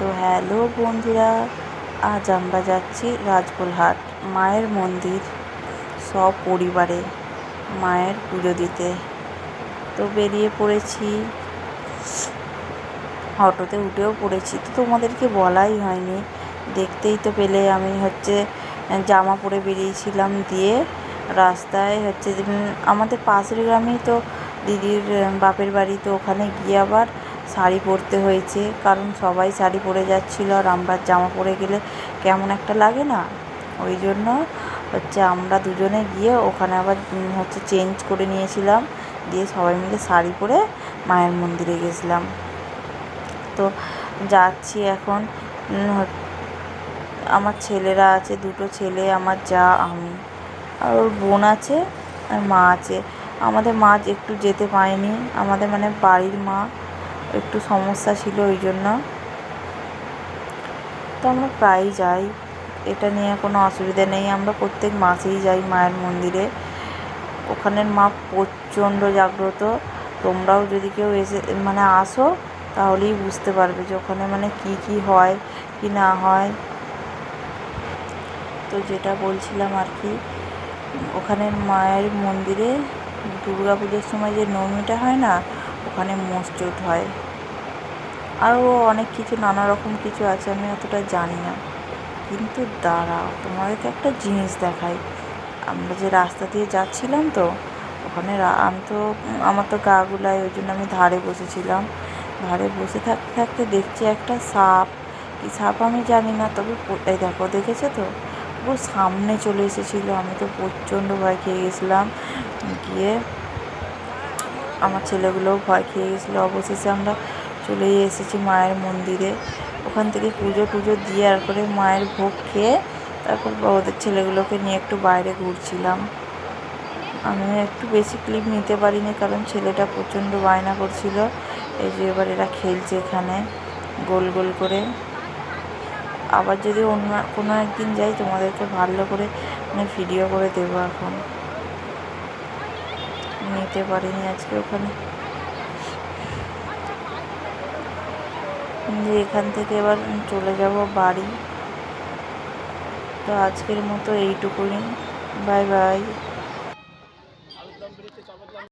তো হ্যালো বন্ধুরা, আজ আমরা যাচ্ছি রাজপুরহাট মায়ের মন্দির সব পরিবারে মায়ের পুজো দিতে। তো বেরিয়ে পড়েছি, অটোতে উঠেও পড়েছি। তো তোমাদেরকে বলাই হয়নি, দেখতেই তো পেলে আমি হচ্ছে জামা পরে বেরিয়েছিলাম দিয়ে রাস্তায় হচ্ছে আমাদের পাশের গ্রামেই তো দিদির বাপের বাড়ি, তো ওখানে গিয়ে আবার শাড়ি পরতে হয়েছে, কারণ সবাই শাড়ি পরে যাচ্ছিল আর আমরা জামা পরে গেলে কেমন একটা লাগে না। ওই জন্য হচ্ছে আমরা দুজনে গিয়ে ওখানে আবার হচ্ছে চেঞ্জ করে নিয়েছিলাম, দিয়ে সবাই মিলে শাড়ি পরে মায়ের মন্দিরে গেছিলাম। তো যাচ্ছি এখন আমার ছেলেরা আছে, দুটো ছেলে, আমার যা, আমি আর ওর বোন আছে, আর মা আছে। আমাদের মা একটু যেতে পারেনি, আমাদের মানে বাড়ির মা একটু সমস্যা ছিল ওই জন্য। তো আমরা প্রায়ই যাই। এটা নিয়ে কোনো অসুবিধা নেই। আমরা প্রত্যেক মাসেই যাই মায়ের মন্দিরে। ওখানের মা প্রচণ্ড জাগ্রত। তোমরাও যদি কেউ এসে মানে আসো, তাহলেই বুঝতে পারবে যে ওখানে মানে কি কি হয়, কি না হয়। তো যেটা বলছিলাম আর কি, ওখানের মায়ের মন্দিরে দুর্গা পুজোর সময় যে নবমীটা হয় না ওখানে মসজুদ হয়। আরও অনেক কিছু, নানা রকম কিছু আছে, আমি অতটা জানি না। কিন্তু দাঁড়াও, তোমাদেরকে একটা জিনিস দেখাই। আমরা যে রাস্তা দিয়ে যাচ্ছিলাম তো, ওখানে আমি তো, আমার তো গা গুলায় ওই জন্য আমি ধারে বসেছিলাম। ধারে বসে থাকতে থাকতে দেখছি একটা সাপ। কি সাপ আমি জানি না, তবে এই দেখো, দেখেছ তো? পুরো সামনে চলে এসেছিল। আমি তো প্রচণ্ড ভয় খেয়ে গেছিলাম। গিয়ে আমার ছেলেগুলোও ভয় খেয়ে গেছিল। অবশেষে আমরা চলেই এসেছি মায়ের মন্দিরে। ওখান থেকে পুজো টুজো দিয়ে আর করে মায়ের ভোগ খেয়ে তারপর ওদের ছেলেগুলোকে নিয়ে একটু বাইরে ঘুরছিলাম। আমি একটু বেশি ক্লিপ নিতে পারিনি কারণ ছেলেটা প্রচণ্ড বায়না করছিল। এই যে এবার এরা খেলছে এখানে গোল গোল করে। আবার যদি অন্য কোনো একদিন যাই তোমাদেরকে ভালো করে মানে ভিডিও করে দেবো এখন। নিতে পারিনি আজকে ওখানে। যে এখান থেকে এবার চলে যাব বাড়ি। তো আজকের মতো এইটুকুনি বাই বাই।